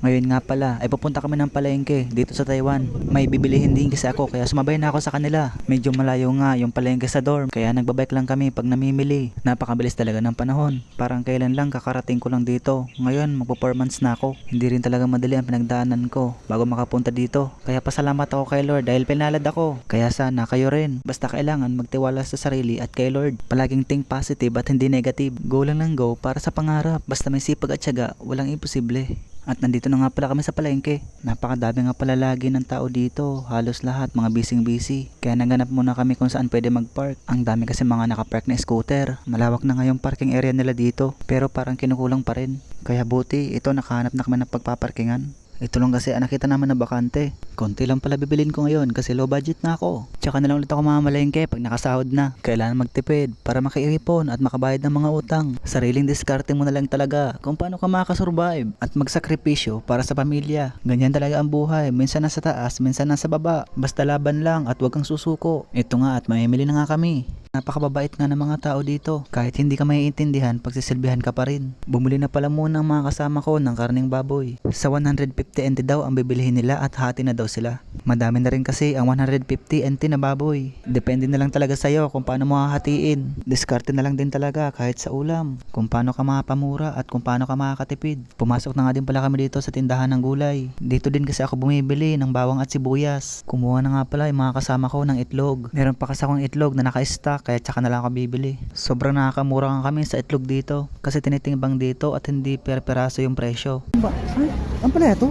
Ngayon nga pala, ay pupunta kami ng palengke dito sa Taiwan. May bibilihin din kasi ako kaya sumabay na ako sa kanila. Medyo malayo nga yung palengke sa dorm kaya nagbabike lang kami pag namimili. Napakabilis talaga ng panahon. Parang kailan lang kakarating ko lang dito. Ngayon magpo-4 na ako. Hindi rin talaga madali ang pinagdaanan ko bago makapunta dito. Kaya pasalamat ako kay Lord dahil pinalad ako. Kaya sana kayo rin. Basta kailangan magtiwala sa sarili at kay Lord. Palaging think positive at hindi negative. Go lang ng go para sa pangarap. Basta may sipag at syaga, walang imposible. At nandito na nga pala kami sa palengke. Napakadami nga pala lagi ng tao dito. Halos lahat mga bising busy. Kaya naganap muna kami kung saan pwede mag-park. Ang dami kasi mga nakapark na scooter. Malawak na nga parking area nila dito. Pero parang kinukulang pa rin. Kaya buti ito nakahanap na kami ng pagpaparkingan. Ito lang kasi ang nakita naman na bakante. Konti lang pala bibilin ko ngayon kasi low budget na ako. Tsaka na lang ulit ako mamamalengke pag nakasahod na. Kailangan magtipid para makaipon at makabayad ng mga utang. Sariling diskarte mo na lang talaga kung paano ka makasurvive at magsakripisyo para sa pamilya. Ganyan talaga ang buhay. Minsan nasa taas, minsan nasa baba. Basta laban lang at huwag kang susuko. Ito nga at mamimili na nga kami. Napakababait nga ng mga tao dito. Kahit hindi ka maiintindihan, pagsisilbihan ka pa rin. Bumili na pala muna ang mga kasama ko ng karning baboy. Sa 150 NT daw ang bibilihin nila at hati na daw sila. Madami na rin kasi ang 150 NT na. Depende na lang talaga sa'yo kung paano mo hahatiin. Diskarte na lang din talaga kahit sa ulam. Kung paano ka makapamura at kung paano ka makakatipid. Pumasok na nga din pala kami dito sa tindahan ng gulay. Dito din kasi ako bumibili ng bawang at sibuyas. Kumuha na nga pala yung mga kasama ko ng itlog. Meron pa kasi akong itlog na naka-stock kaya tsaka na lang ako bibili. Sobrang nakakamura kami sa itlog dito kasi tinitimbang dito at hindi per peraso yung presyo. Ang palaya to?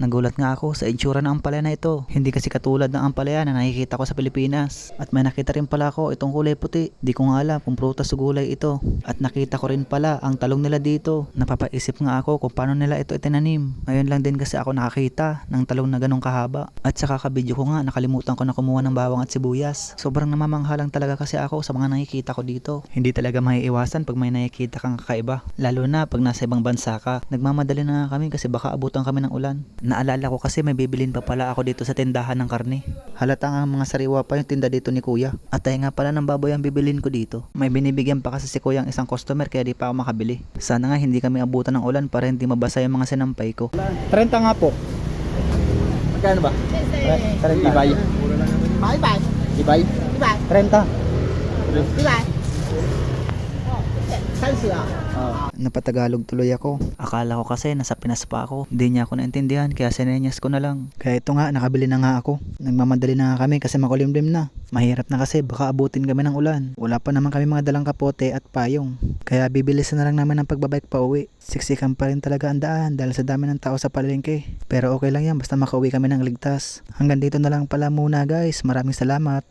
Nagulat nga ako sa itsura ng ampalaya na ito. Hindi kasi katulad ng ampalaya na nakikita ko sa Pilipinas. At may nakita rin pala ako itong kulay puti. Di ko nga alam kung prutas o gulay ito. At nakita ko rin pala ang talong nila dito. Napapaisip nga ako kung paano nila ito itinanim. Ngayon lang din kasi ako nakakita ng talong na ganong kahaba. At sa kakabidyo ko nga nakalimutan ko na kumuha ng bawang at sibuyas. Sobrang namamanghalang talaga kasi ako sa mga nakikita ko dito. Hindi talaga maiiwasan pag may nakikita kang kakaiba. Lalo na pag nasa ibang bansa ka. Nagmamadali na nga kami kasi baka abutan kami ng ulan. Naalala ko kasi may bibilin pa pala ako dito sa tindahan ng karne. Halata nga mga sariwa pa yung tinda dito ni kuya. At ay nga pala ng baboy ang bibilin ko dito. May binibigyan pa kasi si kuya ang isang customer kaya di pa ako makabili. Sana nga hindi kami abutan ng ulan para hindi mabasa yung mga sinampay ko. 30 nga po. Magkano ba? 30. Ibay. Bài, Ibay. mấy bài, 30. mấy Saan siya? Napatagalog tuloy ako. Akala ko kasi nasa Pinas pa ako. Hindi niya ako naintindihan kaya sinenyas ko na lang. Kaya ito nga, nakabili na nga ako. Nagmamadali na nga kami kasi makulimlim na. Mahirap na kasi baka abutin kami ng ulan. Wala pa naman kami mga dalang kapote at payong. Kaya bibilisan na lang namin ang pagbabike pa uwi. Siksikan pa rin talaga ang daan dahil sa dami ng tao sa palengke. Pero okay lang yan basta makauwi kami ng ligtas. Hanggang dito na lang pala muna guys. Maraming salamat.